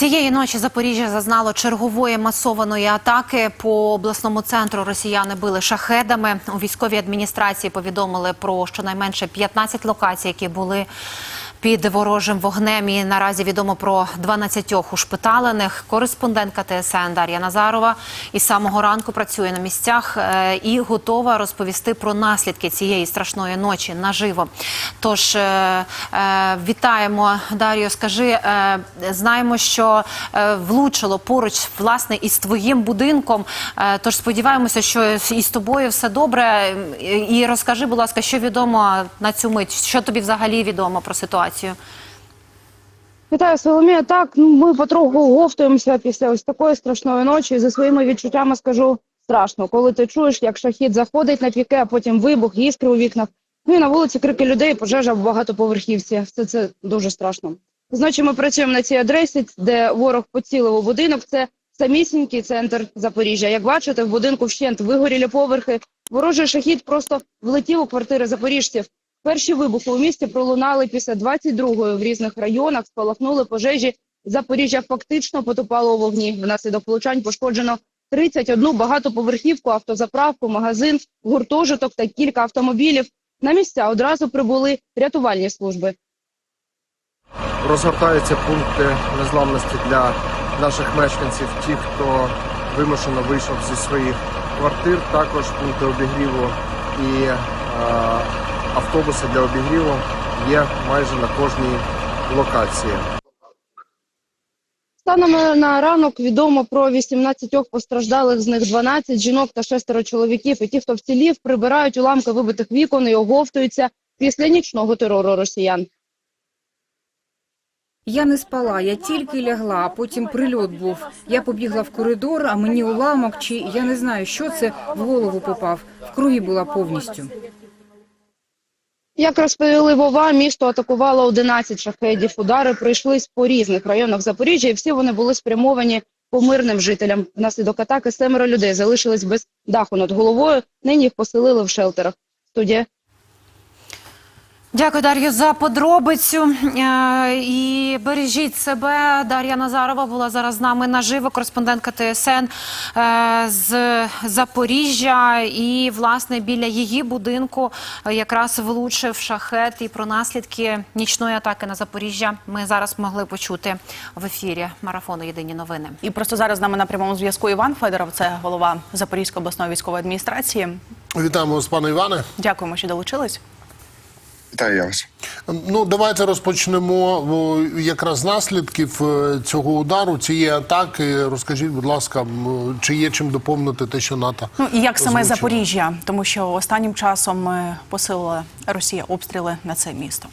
Цієї ночі Запоріжжя зазнало чергової масованої атаки. По обласному центру росіяни били шахедами. У військовій адміністрації повідомили про щонайменше 15 локацій, які були під ворожим вогнем. І наразі відомо про 12 ушпиталених. Кореспондентка ТСН Дар'я Назарова із самого ранку працює на місцях е, і готова розповісти про наслідки цієї страшної ночі наживо. Тож е, е, вітаємо Дар'ю. Скажи, знаємо, що влучило поруч власне із твоїм будинком. Тож сподіваємося, що із тобою все добре. І розкажи, будь ласка, що відомо на цю мить? Що тобі взагалі відомо про ситуацію? Вітаю, Соломія. Так, ну ми потроху говтуємося після ось такої страшної ночі. За своїми відчуттями скажу страшно, коли ти чуєш, як шахід заходить на піке, а потім вибух, іскри у вікнах. Ну і на вулиці крики людей, пожежа в багатоповерхівці. Все це дуже страшно. Зночі ми працюємо на цій адресі, де ворог поцілив у будинок. Це самісінький центр Запоріжжя. Як бачите, в будинку вщент вигорілі поверхи. Ворожий шахід просто влетів у квартири запоріжців. Перші вибухи у місті пролунали після 22-ї в різних районах, спалахнули пожежі. Запоріжжя фактично потопало у вогні. Внаслідок влучань пошкоджено 31 багатоповерхівку, автозаправку, магазин, гуртожиток та кілька автомобілів. На місця одразу прибули рятувальні служби. розгортаються пункти незламності для наших мешканців, ті, хто вимушено вийшов зі своїх квартир, також пункти обігріву і е, автобуси для обігріву є майже на кожній локації. Станом на ранок відомо про 18 постраждалих, з них 12 жінок та шестеро чоловіків. І ті, хто вцілів, прибирають уламки вибитих вікон і оговтуються після нічного терору росіян. Я не спала, я тільки лягла, а потім прильот був. Я побігла в коридор, а мені уламок чи я не знаю, що це в голову попав. В кругі була повністю. Як розповіли Вова, місто атакувало 11 шахедів. Удари прийшлись по різних районах Запоріжжя, і всі вони були спрямовані по мирним жителям. Внаслідок атаки семеро людей залишились без даху над головою. Нині їх поселили в шелтерах. Студія Дякую, Дар'ю, за подробицю. Е, І бережіть себе. Дар'я Назарова була зараз з нами наживо, кореспондентка ТСН е, з Запоріжжя. І, власне, біля її будинку е, якраз влучив шахет. І про наслідки нічної атаки на Запоріжжя ми зараз могли почути в ефірі марафону Єдині новини. І просто зараз з нами на прямому зв'язку Іван Федоров, це голова Запорізької обласної військової адміністрації. Вітаємо вас, пане Іване. Дякуємо, що долучились. Вітаю я вас. Ну, давайте розпочнемо якраз з наслідків е, цього удару, цієї атаки. Розкажіть, будь ласка, чи є чим доповнити те, що НАТО Ну і як саме? Запоріжжя, тому що останнім часом е, посилила Росія обстріли на це місто.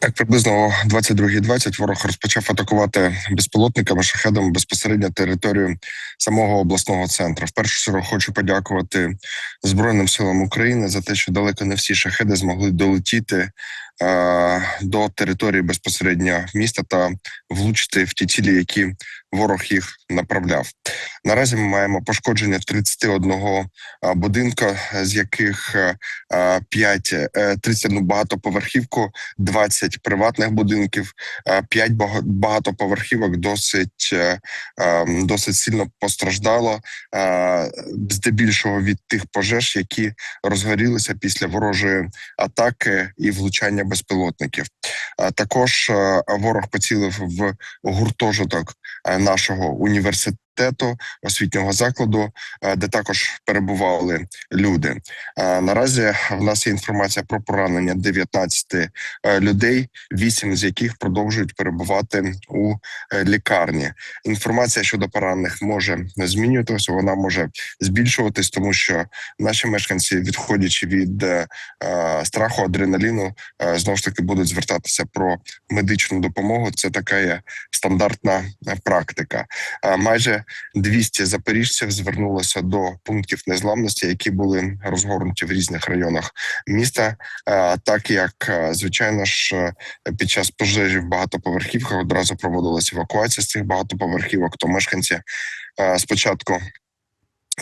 Так, приблизно о 22.20 ворог розпочав атакувати безпілотниками шахедом безпосередньо територію самого обласного центру. В першу чергу хочу подякувати Збройним силам України за те, що далеко не всі шахеди змогли долетіти до території безпосередньо міста та влучити в ті цілі, які ворог їх направляв. Наразі ми маємо пошкодження 31 е, будинка, з яких е, е, 5, е, 31 багатоповерхівку, 20 приватних будинків, 5 багатоповерхівок досить, е, е, досить сильно постраждало, е, здебільшого від тих пожеж, які розгорілися після ворожої атаки і влучання безпілотників. Е, Також е, ворог поцілив в гуртожиток е, нашого університету. Освітнього закладу, е, де також перебували люди. Е, Наразі в нас є інформація про поранення 19 е, людей, 8 з яких продовжують перебувати у лікарні. Інформація щодо поранених може змінюватися, вона може збільшуватись, тому що наші мешканці, відходячи від страху, адреналіну, знову ж таки будуть звертатися про медичну допомогу. Це така є стандартна практика. Е, Майже 200 запоріжців звернулося до пунктів незламності, які були розгорнуті в різних районах міста. Е, Так як е, звичайно ж е, під час пожежі в багатоповерхівках одразу проводилася евакуація з цих багатоповерхівок, то мешканці спочатку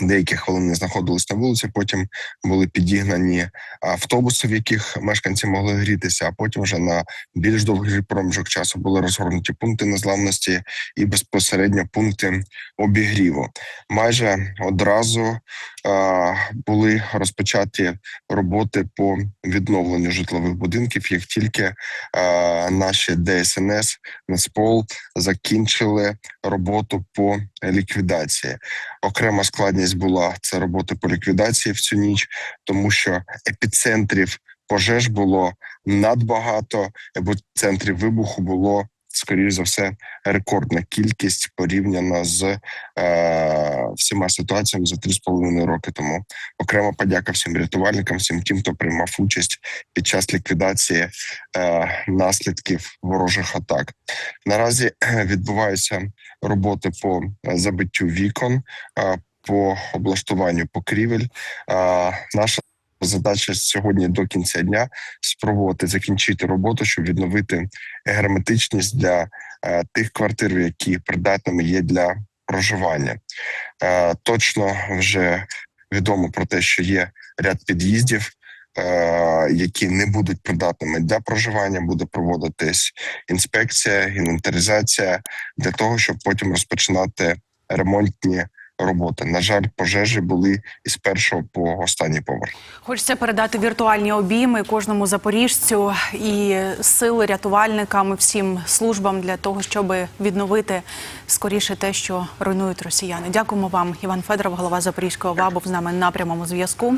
Деякі хвилини знаходились на вулиці, потім були підігнані автобуси, в яких мешканці могли грітися. А потім вже на більш довгий проміжок часу були розгорнуті пункти незламності і безпосередньо пункти обігріву. Майже одразу а, були розпочаті роботи по відновленню житлових будинків, як тільки а, наші ДСНС Нацпол закінчили роботу по ліквідації. Окрема складність була це роботи по ліквідації в цю ніч, тому що епіцентрів пожеж було надбагато, епіцентрів вибуху було. Скоріше за все, рекордна кількість порівняно з е, всіма ситуаціями за три з половиною роки тому. Окрема подяка всім рятувальникам, всім тим, хто приймав участь під час ліквідації е, наслідків ворожих атак. Наразі е, відбуваються роботи по е, забиттю вікон, е, по облаштуванню покрівель. Наша задача сьогодні до кінця дня спробувати закінчити роботу, щоб відновити герметичність для е, тих квартир, які придатними є для проживання. Е, точно вже відомо про те, що є ряд під'їздів. е, Які не будуть придатними для проживання, буде проводитись інспекція, інвентаризація для того, щоб потім розпочинати ремонтні роботи. На жаль, пожежі були із першого по останній поверх. Хочеться передати віртуальні обійми кожному запоріжцю і сили рятувальникам, і всім службам для того, щоб відновити скоріше те, що руйнують росіяни. Дякуємо вам, Іван Федоров, голова Запорізького ВАБу, з нами на прямому зв'язку.